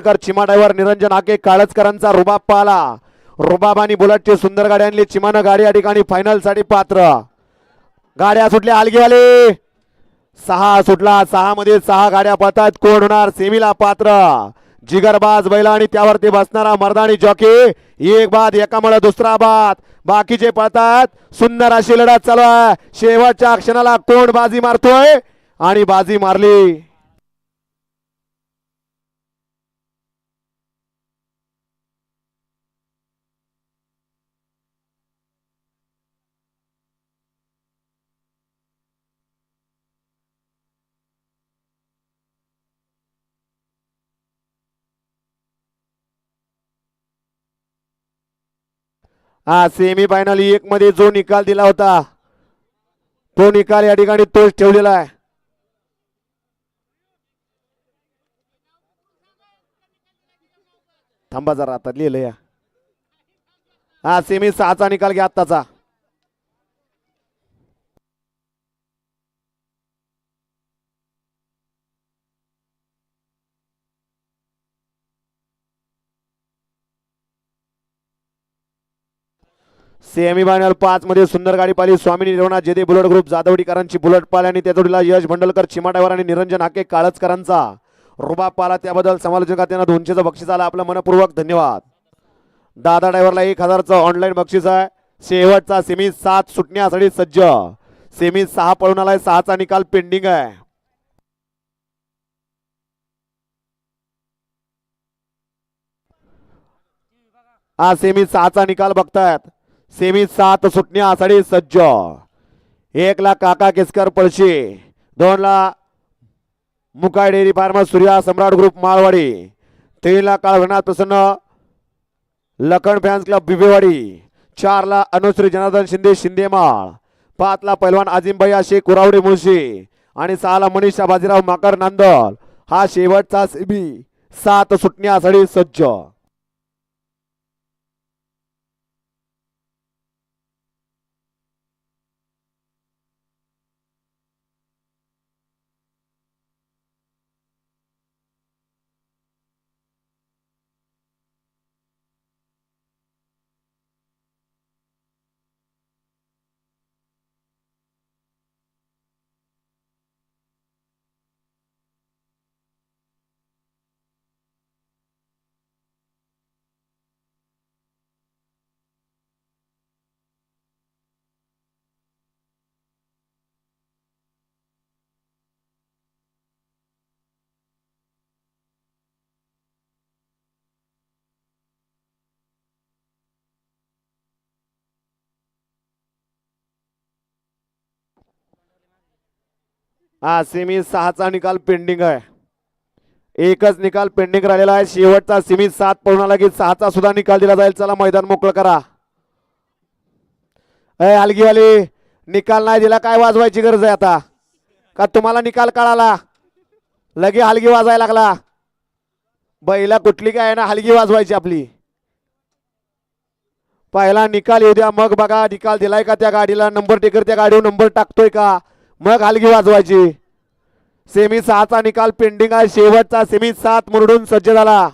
Chima driver Niranjan आके काळजकरांचा रुबाब पाहला. रुबाब आणि बुलेटची सुंदर गाडी आणली. चिमानं गाडी या ठिकाणी फायनलसाठी पात्र. गाड्या सुटल्या. आलगीवाले सहा सुटला. सहा मध्ये सहा गाड्या पाहतात कोण होणार? सेमीला पात्र. जिगरबाज बैला आणि त्यावरती बसणारा मर्दानी जॉकी. एक बाद एकामुळे दुसरा बाद. बाकीचे पळतात सुंदर अशी लढत चालू आहे. शेवटच्या क्षणाला कोण बाजी मारतोय? आणि बाजी मारली. हा सेमी फायनल एक मध्ये जो निकाल दिला होता तो निकाल या ठिकाणी तोच ठेवलेला आहे. थांबा जरा आता लिहिलं या हा सेमी सहाचा निकाल घ्या आत्ताचा. सेमी फायनल पाच मध्ये सुंदर गाडी पाली स्वामी निर्वणा जेदे बुलट ग्रुप जाधवडीकरांची बुलट पाल आणि त्या जोडीला यश भंडलकर चिमा आणि निरंजन हाके काळजकरांचा. रुबाब पाला त्याबद्दल समालोचकात त्यांना दोनशेचं बक्षीस आलं. आपलं मनपूर्वक धन्यवाद. दादा ड्रायव्हरला एक हजारचं ऑनलाईन बक्षीस आहे. शेवटचा सेमी सात सुटण्यासाठी सज्ज. सेमी सहा पळून आलाय सहाचा निकाल पेंडिंग आहे. हा सेमी सहाचा निकाल बघतायत. सेमी सात सुटण्यासाठी सज्ज. एक ला काका केसकर पळशी दोन ला मुका dairy pharma Surya Samrat group Malwadi तीन ला काळभनाथ प्रसन्न लखन फॅन्स क्लब बिबेवाडी चार ला अनुश्री जनार्दन शिंदे शिंदेमाळ पाच ला पैलवान आजिमभाई आशे कुरावडे मुळशी आणि सहा ला मनीषा बाजीराव माकर नांदल. हा शेवटचा सेमी सात सुटण्यासाठी सज्ज. हा सेमी सहाचा निकाल पेंडिंग आहे. एकच निकाल पेंडिंग राहिलेला आहे. शेवटचा सेमी सात पळून आला की सहाचा सुद्धा निकाल दिला जाईल. चला मैदान मोकळं करा. अय हलगीवाली निकाल नाही दिला काय वाजवायची गरज आहे आता? का तुम्हाला निकाल कळाला? लगे हलगी वाजायला लागला. बैला कुठली काय आहे ना हलगी वाजवायची आपली. पहिला निकाल येऊ द्या. मग बघा निकाल दिलाय का त्या गाडीला? नंबर टेकर त्या गाडीवर नंबर टाकतोय का? मग अलगी वाजवायची. सेमी सहाचा निकाल पेंडिंग आहे. शेवटचा सेमी सात मुरडून सज्ज झाला.